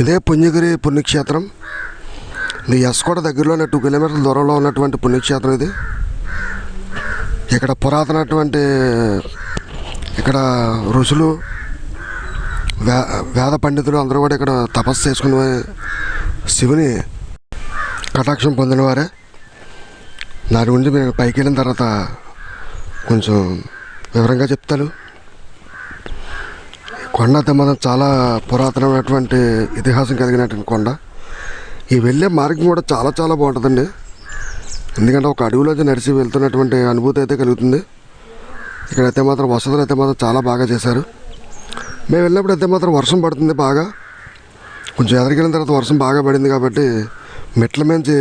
ఇదే పుణ్యగిరి పుణ్యక్షేత్రం. ఇది ఎస్కోట దగ్గరలోనే టూ కిలోమీటర్ల దూరంలో ఉన్నటువంటి పుణ్యక్షేత్రం ఇది. ఇక్కడ పురాతనటువంటి ఇక్కడ ఋషులు వే వేద పండితులు అందరూ కూడా ఇక్కడ తపస్సు చేసుకునే శివుని కటాక్షం పొందినవారే. దాని గురించి మీరు పైకి వెళ్ళిన తర్వాత కొంచెం వివరంగా చెప్తాను. కొండ తెమ్మదం చాలా పురాతనమైనటువంటి ఇతిహాసం కలిగినటువంటి కొండ. ఈ వెళ్ళే మార్గం కూడా చాలా చాలా బాగుంటుందండి. ఎందుకంటే ఒక అడవిలోంచి నడిచి వెళ్తున్నటువంటి అనుభూతి అయితే కలుగుతుంది. ఇక్కడైతే మాత్రం వసతులు అయితే మాత్రం చాలా బాగా చేశారు. మేము వెళ్ళినప్పుడు అయితే మాత్రం వర్షం పడుతుంది బాగా. కొంచెం ఎదరికెళ్ళిన తర్వాత వర్షం బాగా పడింది కాబట్టి మెట్ల మించి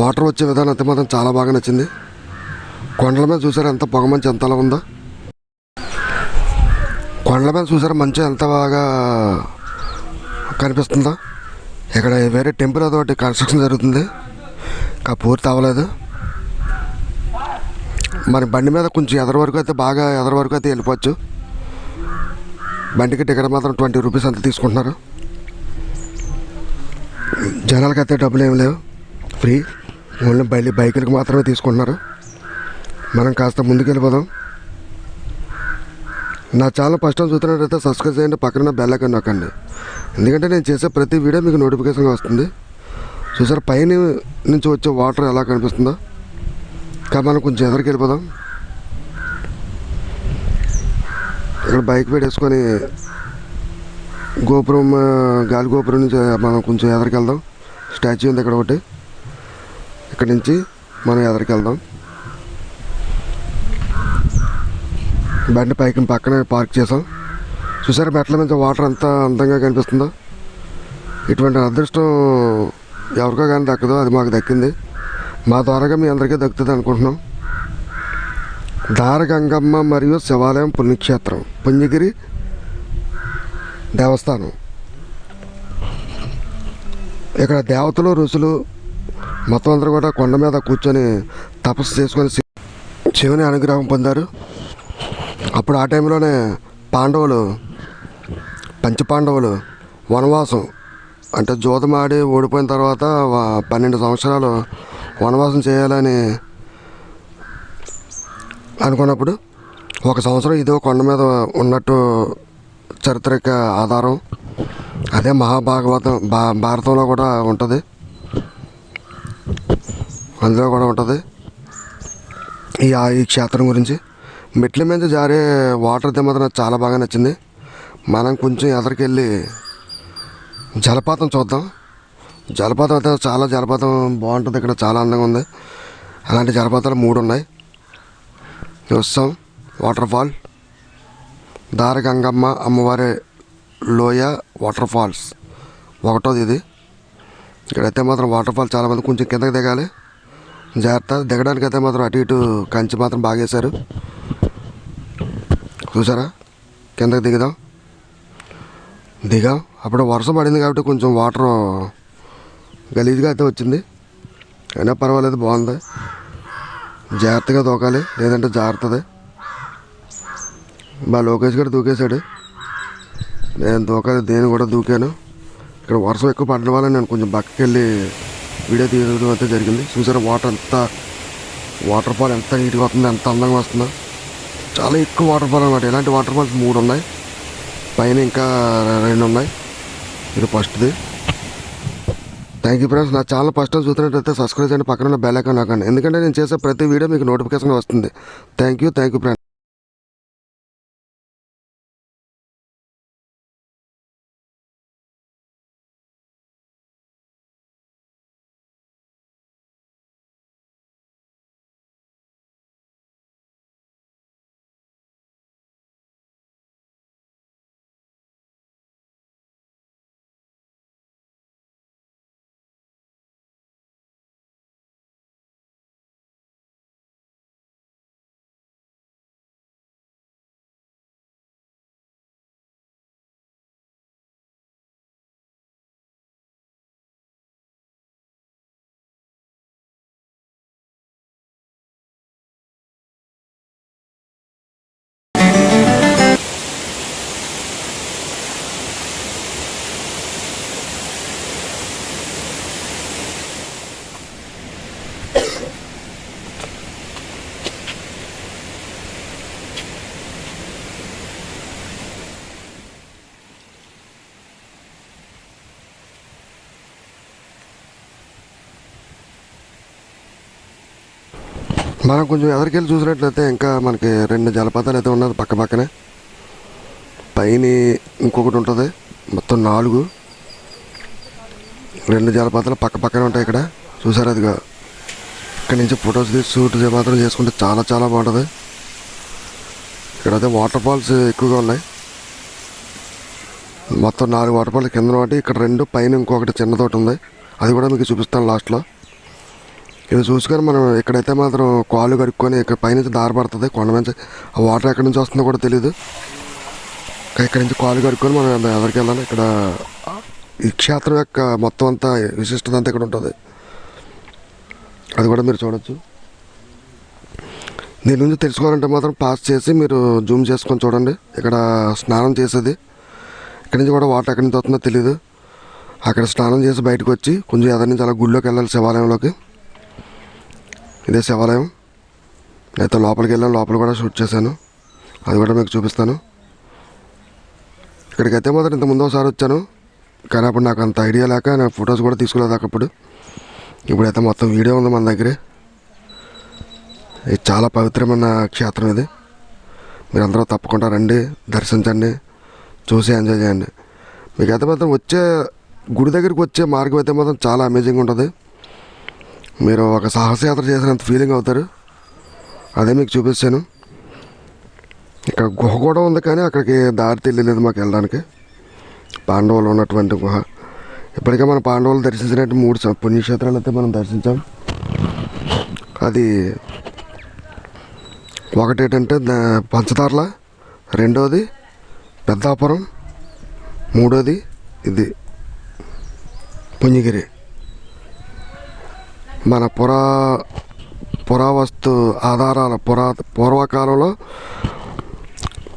వాటర్ వచ్చే విధానం అయితే మాత్రం చాలా బాగా నచ్చింది. కొండల మీద చూసారు ఎంత పొగ మంచి ఎంతలా ఉందో. కొండల మీద చూసారా? మంచి ఎంత బాగా కనిపిస్తుందో. ఇక్కడ వేరే టెంపుల్ అదొకటి కన్స్ట్రక్షన్ జరుగుతుంది. ఇంకా పూర్తి అవ్వలేదు. మరి బండి మీద కొంచెం ఎదరి వరకు అయితే బాగా ఎదరి వరకు అయితే వెళ్ళిపోవచ్చు. బండికి టికెట్ మాత్రం ట్వంటీ రూపీస్ అంత తీసుకుంటున్నారు. జనాలకైతే డబ్బులు ఏమి లేవు. ఫ్రీ. ఓన్లీ బయలు బైకులకు మాత్రమే తీసుకుంటున్నారు. మనం కాస్త ముందుకు వెళ్ళిపోదాం నా ఛానల్ ఫస్ట్ టైం చూస్తున్నట్టయితే సబ్స్క్రైబ్ చేయండి పక్కన బెల్ ఐకాన్ నొక్కండి. ఎందుకంటే నేను చేసే ప్రతి వీడియో మీకు నోటిఫికేషన్ వస్తుంది. చూసారు పైన నుంచి వచ్చే వాటర్ ఎలా కనిపిస్తుందో? కానీ మనం కొంచెం ఎదరికి వెళ్ళిపోదాం. ఇక్కడ బైక్ పెట్టేసుకొని గోపురం గాలి గోపురం నుంచి మనం కొంచెం ఎదరికి వెళ్దాం. స్టాచ్యూ ఉంది ఇక్కడ ఒకటి. ఇక్కడ నుంచి మనం ఎదరికి వెళ్దాం. బండి పైకి పక్కనే పార్క్ చేసాం చూసారా మెట్ల మీద వాటర్ అంతా అందంగా కనిపిస్తుందో? ఇటువంటి అదృష్టం ఎవరికో కానీ దక్కదో అది మాకు దక్కింది. మా ద్వారాగా మీ అందరికీ దక్కుతుంది అనుకుంటున్నాం. దారగంగమ్మ మరియు శివాలయం పుణ్యక్షేత్రం పుణ్యగిరి దేవస్థానం. ఇక్కడ దేవతలు ఋషులు మొత్తం అందరూ కూడా కొండ మీద కూర్చొని తపస్సు చేసుకొని శివుని అనుగ్రహం పొందారు. అప్పుడు ఆ టైంలోనే పాండవులు పంచపాండవులు వనవాసం అంటే జోదమాడి ఓడిపోయిన తర్వాత పన్నెండు సంవత్సరాలు వనవాసం చేయాలని అనుకున్నప్పుడు ఒక సంవత్సరం ఇదో కొండ మీద ఉన్నట్టు చారిత్రక ఆధారం అదే మహాభాగవతం భా భారతంలో కూడా ఉంటుంది. అందులో కూడా ఉంటుంది. ఈ ఆ- ఈ క్షేత్రం గురించి మెట్ల మీద జారే వాటర్ అయితే మాత్రం నాకు చాలా బాగా నచ్చింది. మనం కొంచెం ఎదరికెళ్ళి జలపాతం చూద్దాం. జలపాతం అయితే చాలా జలపాతం బాగుంటుంది. ఇక్కడ చాలా అందంగా ఉంది. అలాంటి జలపాతాలు మూడు ఉన్నాయి. వస్తాం వాటర్ ఫాల్ దారగంగమ్మ అమ్మవారి లోయ వాటర్ ఫాల్స్ ఒకటోది ఇది. ఇక్కడైతే మాత్రం వాటర్ ఫాల్ చాలా మంది కొంచెం కిందకి దిగాలి. జాగ్రత్త. దిగడానికి అయితే మాత్రం అటు ఇటు కంచి మాత్రం బాగేశారు. చూసారా? కిందకి దిగుదాం. దిగాం. అప్పుడు వర్షం పడింది కాబట్టి కొంచెం వాటర్ గలీజ్గా అయితే వచ్చింది. అయినా పర్వాలేదు బాగుంది. జాగ్రత్తగా దూకాలి లేదంటే జాగ్రత్తది మా లోకేష్ గారు దూకేశాడు. నేను దూకాలి దేని కూడా దూకాను. ఇక్కడ వర్షం ఎక్కువ పడడం వల్ల నేను కొంచెం బక్కకి వెళ్ళి వీడియో తీయడం అయితే జరిగింది. చూసారా వాటర్ ఎంత వాటర్ ఫాల్ ఎంత నీట్గా వస్తుందో ఎంత అందంగా వస్తుందో. చాలా ఎక్కువ వాటర్ ఫాల్ అనమాట ఇలాంటి వాటర్ ఫాల్స్ మూడు ఉన్నాయి. పైన ఇంకా రెండు ఉన్నాయి. ఇది ఫస్ట్ది. థ్యాంక్ యూ ఫ్రెండ్స్ నా ఛానల్ ఫస్ట్ టైం చూస్తున్నట్టయితే సబ్స్క్రైబ్ చేయండి. పక్కన ఉన్న బెల్ ఐకాన్ నాకండి ఎందుకంటే నేను చేసే ప్రతి వీడియో మీకు నోటిఫికేషన్ వస్తుంది. Thank you thank you friends మనం కొంచెం ఎదరికెళ్ళి చూసినట్లయితే ఇంకా మనకి రెండు జలపాతాలు అయితే ఉన్నది పక్క పక్కనే. పైన ఇంకొకటి ఉంటుంది. మొత్తం నాలుగు. రెండు జలపాతాలు పక్క పక్కనే ఉంటాయి ఇక్కడ. చూసారు అదిగా ఇక్కడ నుంచి ఫొటోస్ తీసి షూట్ మాత్రం చేసుకుంటే చాలా చాలా బాగుంటుంది. ఇక్కడైతే వాటర్ ఫాల్స్ ఎక్కువగా ఉన్నాయి. మొత్తం నాలుగు వాటర్ ఫాల్స్ కింద ఒకటి ఇక్కడ రెండు పైన ఇంకొకటి చిన్నదోటి ఉంది. అది కూడా మీకు చూపిస్తాను లాస్ట్లో. ఇది చూసుకొని మనం ఇక్కడైతే మాత్రం కాళ్ళు కడుక్కొని ఇక్కడ పైనుంచి దారపడుతుంది కొండ నుంచి ఆ వాటర్ ఎక్కడి నుంచి వస్తుందో కూడా తెలియదు ఇక్కడ నుంచి కాలు కడుక్కొని మనం ఎవరికి వెళ్ళాలి ఇక్కడ ఈ క్షేత్రం యొక్క మొత్తం అంతా విశిష్టత అంతా ఇక్కడ ఉంటుంది. అది కూడా మీరు చూడొచ్చు. దీని నుంచి తెలుసుకోవాలంటే మాత్రం పాస్ చేసి మీరు జూమ్ చేసుకొని చూడండి. ఇక్కడ స్నానం చేసేది. ఇక్కడ నుంచి కూడా వాటర్ ఎక్కడి నుంచి వస్తుందో తెలియదు అక్కడ స్నానం చేసి బయటకు వచ్చి కొంచెం ఎదరి నుంచి అలా గుళ్ళోకి వెళ్ళాలి శివాలయంలోకి. ఇదే శివాలయం. అయితే లోపలికి వెళ్ళాను లోపల కూడా షూట్ చేశాను. అది కూడా మీకు చూపిస్తాను. ఇక్కడికి అయితే మాత్రం ఇంత ముందు ఒకసారి వచ్చాను. కానీ అప్పుడు నాకు అంత ఐడియా లేక నేను ఫొటోస్ కూడా తీసుకోలేదు అప్పుడు. ఇప్పుడైతే మొత్తం వీడియో ఉంది మన దగ్గరే. ఇది చాలా పవిత్రమైన క్షేత్రం ఇది. మీరందరూ తప్పకుండా రండి దర్శించండి చూసి ఎంజాయ్ చేయండి. మీకైతే మాత్రం వచ్చే గుడి దగ్గరికి వచ్చే మార్గం అయితే మాత్రం చాలా అమేజింగ్ ఉంటుంది. మీరు ఒక సాహసయాత్ర చేసినంత ఫీలింగ్ అవుతారు. అదే మీకు చూపిస్తాను. ఇక్కడ గుహ కూడా ఉంది కానీ అక్కడికి దారి తెలియలేదు మాకు వెళ్ళడానికి. పాండవులు ఉన్నటువంటి గుహ. ఇప్పటికే మన పాండవులు దర్శించినట్టు మూడు పుణ్యక్షేత్రాలు అయితే మనం దర్శించాం. అది ఒకటి ఏంటంటే పంచదార్ల రెండోది పెద్దాపురం మూడోది ఇది పుణ్యగిరి. మన పురా పురావస్తు ఆధారాల పురా పూర్వకాలంలో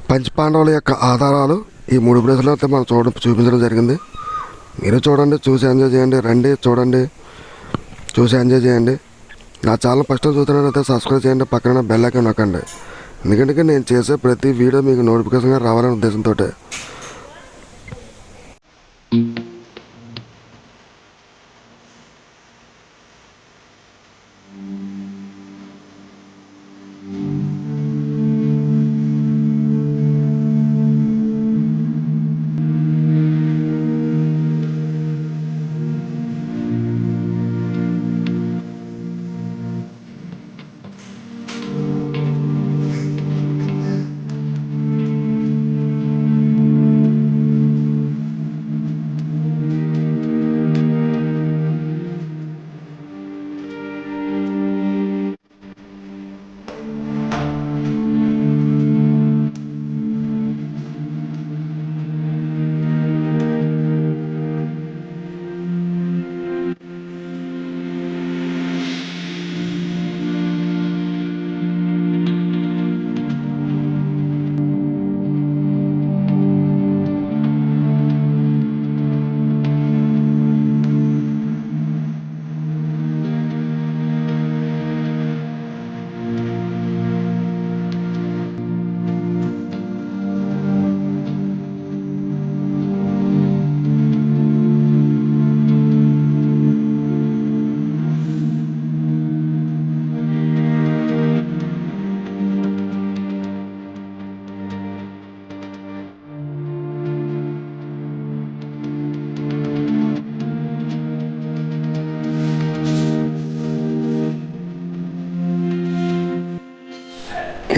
పంచపాండవుల యొక్క ఆధారాలు ఈ మూడు ప్లేసులు అయితే మనం చూడ చూపించడం జరిగింది. మీరు చూడండి చూసి ఎంజాయ్ చేయండి. రండి చూడండి చూసి ఎంజాయ్ చేయండి. నా ఛానల్ ఫస్ట్ చూస్తున్నట్లయితే సబ్స్క్రైబ్ చేయండి. పక్కన బెల్ ఐకాన్ నొక్కండి. ఎందుకంటే నేను చేసే ప్రతి వీడియో మీకు నోటిఫికేషన్గా రావాలనే ఉద్దేశంతో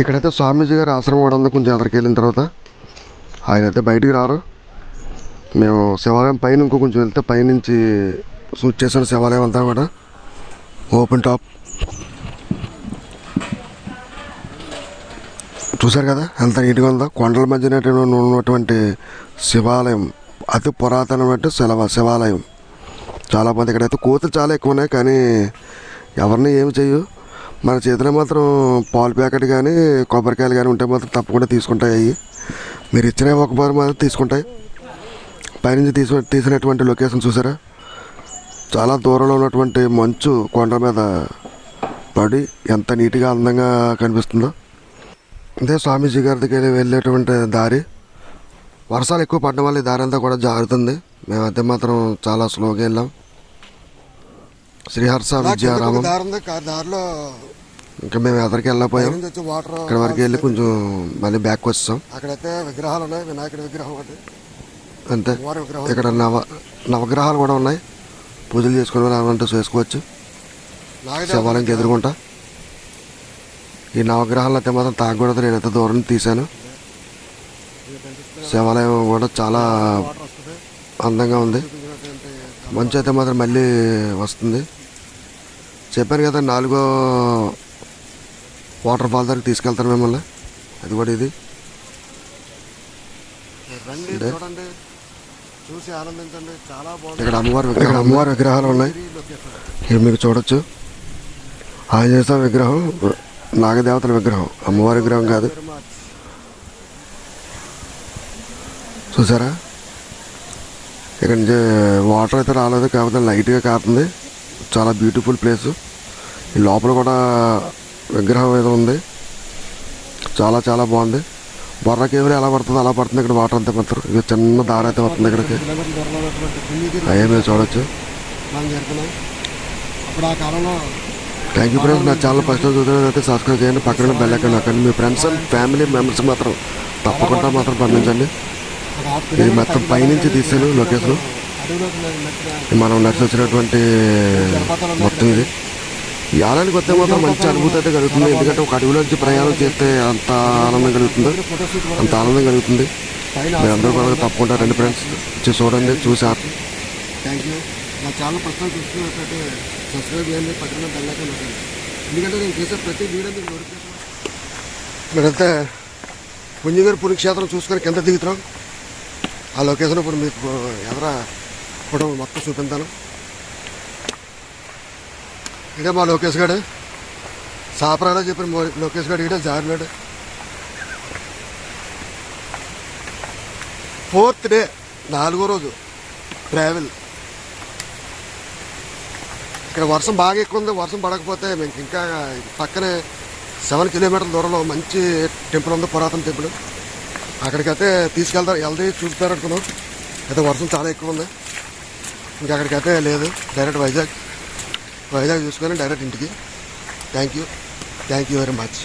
ఇక్కడైతే స్వామీజీ గారు ఆశ్రమం కూడా ఉంది. కొంచెం ఎదరికి వెళ్ళిన తర్వాత ఆయన అయితే బయటికి రారు. మేము శివాలయం పైన ఇంకో కొంచెం వెళ్తే పైనుంచి షూట్ చేసిన శివాలయం అంతా కూడా ఓపెన్ టాప్. చూశారు కదా? ఎంత నీట్గా ఉందో. కొండల మధ్యన ఉన్నటువంటి శివాలయం. అతి పురాతనమైన శివ శివాలయం. చాలామంది ఇక్కడైతే కోతులు చాలా ఎక్కువ ఉన్నాయి కానీ ఎవరిని ఏమి చేయు మన చేతిలో మాత్రం పాలు ప్యాకెట్ కానీ కొబ్బరికాయలు కానీ ఉంటే మాత్రం తప్పకుండా తీసుకుంటాయి అవి మీరు ఇచ్చిన ఒక బార్ మాత్రం తీసుకుంటాయి. పైనుంచి తీసు తీసినటువంటి లొకేషన్ చూసారా? చాలా దూరంలో ఉన్నటువంటి మంచు కొండ మీద పడి ఎంత నీట్గా అందంగా కనిపిస్తుందో. అదే స్వామీజీ గారి దగ్గర వెళ్ళేటువంటి దారి. వర్షాలు ఎక్కువ పడడం వల్ల దారి అంతా కూడా జారుతుంది. మేమైతే మాత్రం చాలా స్లోగా వెళ్ళాం. శ్రీహర్ష విద్యారామం. దారిలో ఇంకా మేము ఎదరికి వచ్చి వాటర్ ఇక్కడ వరకు వెళ్ళి కొంచెం మళ్ళీ బ్యాక్ వచ్చాం అక్కడైతే విగ్రహాలు ఉన్నాయి. వినాయకుడి విగ్రహం ఒకటి. అంతే. ఇక్కడ నవ నవగ్రహాలు కూడా ఉన్నాయి. పూజలు చేసుకుని రావాలంటే చేసుకోవచ్చు. శివాలయంకి ఎదురుకుంటా ఈ నవగ్రహాలు అయితే మాత్రం తాగకూడదు. నేను ఎంత దూరం తీశాను. శివాలయం కూడా చాలా అందంగా ఉంది. మంచు అయితే మాత్రం మళ్ళీ వస్తుంది. చెప్పాను కదా నాలుగో వాటర్ ఫాల్ దగ్గర తీసుకెళ్తాను మిమ్మల్ని. అది కూడా ఇది. రండి చూడండి. చూసి ఆనందించండి. చాలా బాగుంది. ఇక్కడ అమ్మవారి విగ్రహం అమ్మవారి విగ్రహాలు ఉన్నాయి. ఇక్కడ మీకు చూడొచ్చు. ఆంజనేయ స్వామి విగ్రహం నాగదేవతల విగ్రహం. అమ్మవారి విగ్రహం కాదు. చూసారా? ఇక్కడ నుంచి వాటర్ అయితే రాలేదు కాకపోతే లైట్గా కారుతుంది. చాలా బ్యూటిఫుల్ ప్లేస్. ఈ లోపల కూడా విగ్రహం ఏదో ఉంది. చాలా చాలా బాగుంది. బొర్ర కేవలం ఎలా పడుతుందో అలా పడుతుంది ఇక్కడ వాటర్ అంతా మాత్రం. ఇక చిన్న దారి అయితే వస్తుంది ఇక్కడికి. అయ్యే మీరు చూడొచ్చు. థ్యాంక్ యూ ఫ్రెండ్స్ నా ఛానల్ ఫస్ట్ చూసినట్లయితే సబ్స్క్రైబ్ చేయండి. పక్కన బెల్ ఐకాన్ మీ ఫ్రెండ్స్ అండ్ ఫ్యామిలీ మెంబర్స్ మాత్రం తప్పకుండా మాత్రం పంపించండి. ఇది మొత్తం పైనుంచి తీసాను లొకేషన్ మనం నడిచి వచ్చినటువంటి మొత్తం ఇది. ఈ ఆలయానికి వస్తే మాత్రం మంచి అనుభూతి అయితే కలుగుతుంది. ఎందుకంటే ఒక అడవిలోంచి ప్రయాణం చేస్తే అంత ఆనందం కలుగుతుందో? అంత ఆనందం కలుగుతుంది. పైన మీరందరూ కూడా తప్పకుండా రండి ఫ్రెండ్స్. వచ్చి చూడండి చూసి థ్యాంక్ యూ. నా ఛానల్ ప్రస్తుతం చూస్తున్నట్లయితే సబ్స్క్రైబ్ చేయండి పక్కన నొక్కండి ఎందుకంటే నేను చేసే ప్రతి వీడియో మీకు నోటిఫికేషన్ మీరైతే పుణ్యగారి పుణ్యక్షేత్రం చూసుకొని కింద దిగుతాం ఆ లొకేషన్ ఇప్పుడు మీకు ఎదరా ఫోటో మొత్తం చూపిస్తాను ఇదే మా లోకేష్ గారు సాపరాలో చెప్పిన లోకేష్ గారు ఇడే జారినాడు ఫోర్త్ డే నాలుగో రోజు ట్రావెల్. ఇక్కడ వర్షం బాగా ఎక్కువ ఉంది వర్షం పడకపోతే మేము ఇంకా పక్కనే సెవెన్ కిలోమీటర్ల దూరంలో మంచి టెంపుల్ ఉంది పురాతన టెంపుల్. అక్కడికైతే తీసుకెళ్తారు. వెళ్తే చూస్తారు అనుకున్నాం. అయితే వర్షం చాలా ఎక్కువ ఉంది. ఇంకా అక్కడికైతే లేదు. డైరెక్ట్ వైజాగ్. వైజాగ్ చూసుకొని డైరెక్ట్ ఇంటికి. Thank you thank you very much.